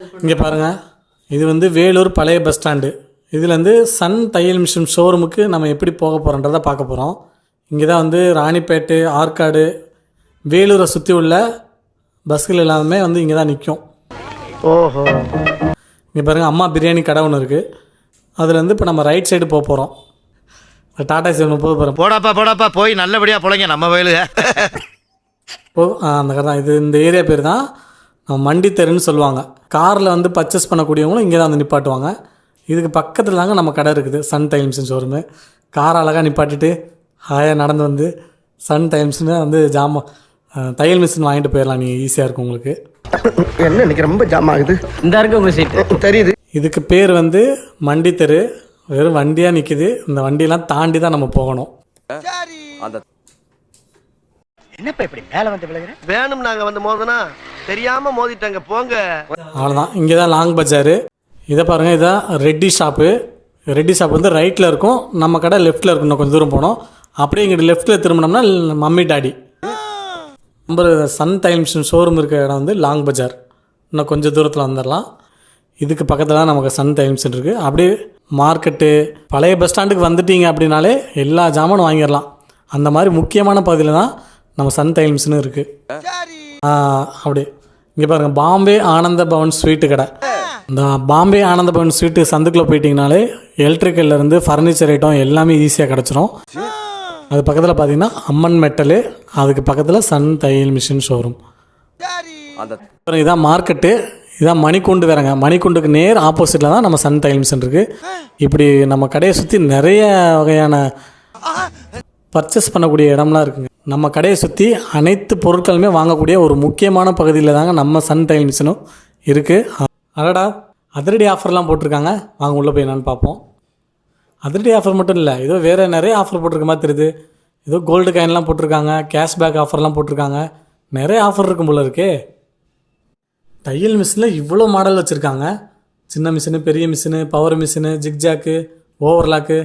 இங்கே பாருங்கள் இது வந்து வேலூர் பழைய பஸ் ஸ்டாண்டு இதுலேருந்து சன் தையல் மிஷின் ஷோரூமுக்கு நம்ம எப்படி போக போகிறோன்றதை பார்க்க போகிறோம் இங்கே தான் வந்து ராணிப்பேட்டு ஆற்காடு வேலூரை சுற்றி உள்ள பஸ்கள் எல்லாமே வந்து இங்கே தான் நிற்கும் ஓஹோ. இங்கே பாருங்கள் அம்மா பிரியாணி கடை ஒன்று இருக்குது அதுலேருந்து இப்போ நம்ம ரைட் சைடு போக போகிறோம் டாடா சிவன் போக போகிறோம் போடாப்பா போடாப்பா. போய் நல்லபடியா பொழைங்க நம்ம வயலுக. ஓ அந்த கடை தான் இது இந்த ஏரியா பேர் தான் மண்டி தெருன்னு சொல்லுவாங்க. காரில் வந்து பர்ச்சேஸ் பண்ணக்கூடியவங்களும் இங்கே தான் வந்து நிப்பாட்டுவாங்க. இதுக்கு பக்கத்தில் தாங்க நம்ம கடை இருக்குது சன் டைம்ஸ்னு ஷோரூமு கார் அழகாக நிப்பாட்டிட்டு ஹாயாக நடந்து வந்து சன் டைம்ஸ்னு வந்து ஜாமா தையல் மிஷின் வாங்கிட்டு போயிடலாம் நீங்கள் ஈஸியாக இருக்கும் உங்களுக்கு. என்ன இன்னைக்கு ரொம்ப ஜாம் ஆகுது? இந்த இருக்கு தெரியுது. இதுக்கு பேர் வந்து மண்டி தெரு வெறும் வண்டியாக நிற்கிது இந்த வண்டியெல்லாம் தாண்டி தான் நம்ம போகணும். என்னப்பா இப்படி மேல வந்து விழுகிற வேணும் நாங்க வந்து மோதனா? தெரியாம மோதிட்டாங்க போங்க. அவ்வளோதான் இங்கே தான் லாங் பஜாரு இதை பாருங்கள் இதான் ரெட்டி ஷாப்பு ரெட்டி ஷாப் வந்து ரைட்டில் இருக்கும். நம்ம கடை லெஃப்ட்டில் இருக்கும். இன்னும் கொஞ்சம் தூரம் போனோம் அப்படியே இங்கிட்டு லெஃப்ட்டில் திரும்பினோம்னா மம்மி டாடி. நம்ம சன் டைம்ஸ் ஷோரூம் இருக்கிற இடம் வந்து லாங் பஜார் இன்னும் கொஞ்சம் தூரத்தில் வந்துடலாம். இதுக்கு பக்கத்தில் தான் நமக்கு சன் டைம்ஸ் இருக்குது அப்படியே மார்க்கெட்டு பழைய பஸ் ஸ்டாண்டுக்கு வந்துட்டீங்க அப்படின்னாலே எல்லா ஜாமானும் வாங்கிடலாம். அந்த மாதிரி முக்கியமான பகுதியில் தான் நம்ம சன் டைம்ஸ்னு இருக்குது அப்படியே. அப்படி இங்கே பாருங்க பாம்பே ஆனந்த பவன் ஸ்வீட்டு கடை. இந்த பாம்பே ஆனந்த பவன் ஸ்வீட்டு சந்துக்குள்ளே போயிட்டீங்கனாலே இருந்து ஃபர்னிச்சர் ஐட்டம் எல்லாமே ஈஸியாக கிடச்சிரும். அது பக்கத்தில் பார்த்தீங்கன்னா அம்மன் மெட்டலு அதுக்கு பக்கத்தில் சன் தையல் மிஷின் ஷோரூம் அப்புறம் இதான் மார்க்கெட்டு இதான் மணிக்கூண்டு வேறங்க. மணிக்கூண்டுக்கு நேர் ஆப்போசிட்டில் தான் நம்ம சன் தையல் மிஷின் இருக்குது இப்படி நம்ம கடையை சுற்றி நிறைய வகையான பர்ச்சேஸ் பண்ணக்கூடிய இடம்லாம் இருக்குங்க. நம்ம கடையை சுற்றி அனைத்து பொருட்களுமே வாங்கக்கூடிய ஒரு முக்கியமான பகுதியில் தாங்க நம்ம சன் டைல் மிஷினும் இருக்குது அடடா அதிரடி ஆஃபர்லாம் போட்டிருக்காங்க. வாங்க உள்ளே போய் என்னன்னு பார்ப்போம். அதிரடி ஆஃபர் மட்டும் இல்லை ஏதோ வேறு நிறைய ஆஃபர் போட்டிருக்க மாதிரி தெரியுது. ஏதோ கோல்டு காயின்லாம் போட்டிருக்காங்க கேஷ்பேக் ஆஃபர்லாம் போட்டிருக்காங்க. நிறைய ஆஃபர் இருக்கும் போல இருக்கே. தையல் மிஷினில் இவ்வளோ மாடல் வச்சுருக்காங்க. சின்ன மிஷினு பெரிய machine power machine zigzag overlock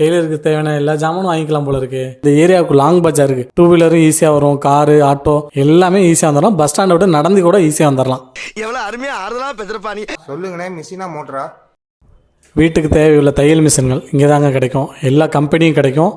டெய்லருக்கு தேவையான எல்லா ஜாமானும் வாங்கிக்கலாம் போல இருக்கு. இந்த ஏரியாவுக்கு லாங் பஜார் இருக்கு. டூ வீலரும் ஈஸியாக வரும் காரு ஆட்டோ எல்லாமே ஈஸியாக வந்துடலாம் பஸ் ஸ்டாண்டை விட நடந்து கூட ஈஸியாக வந்துடலாம் எவ்வளவு அருமையா ஆறுதலா பேசுறப்பா நீ. சொல்லுங்கண்ணே மிஷினா மோட்டரா வீட்டுக்கு தேவையுள்ள தையல் மிஷின்கள் இங்கே தாங்க கிடைக்கும். எல்லா கம்பெனியும் கிடைக்கும்.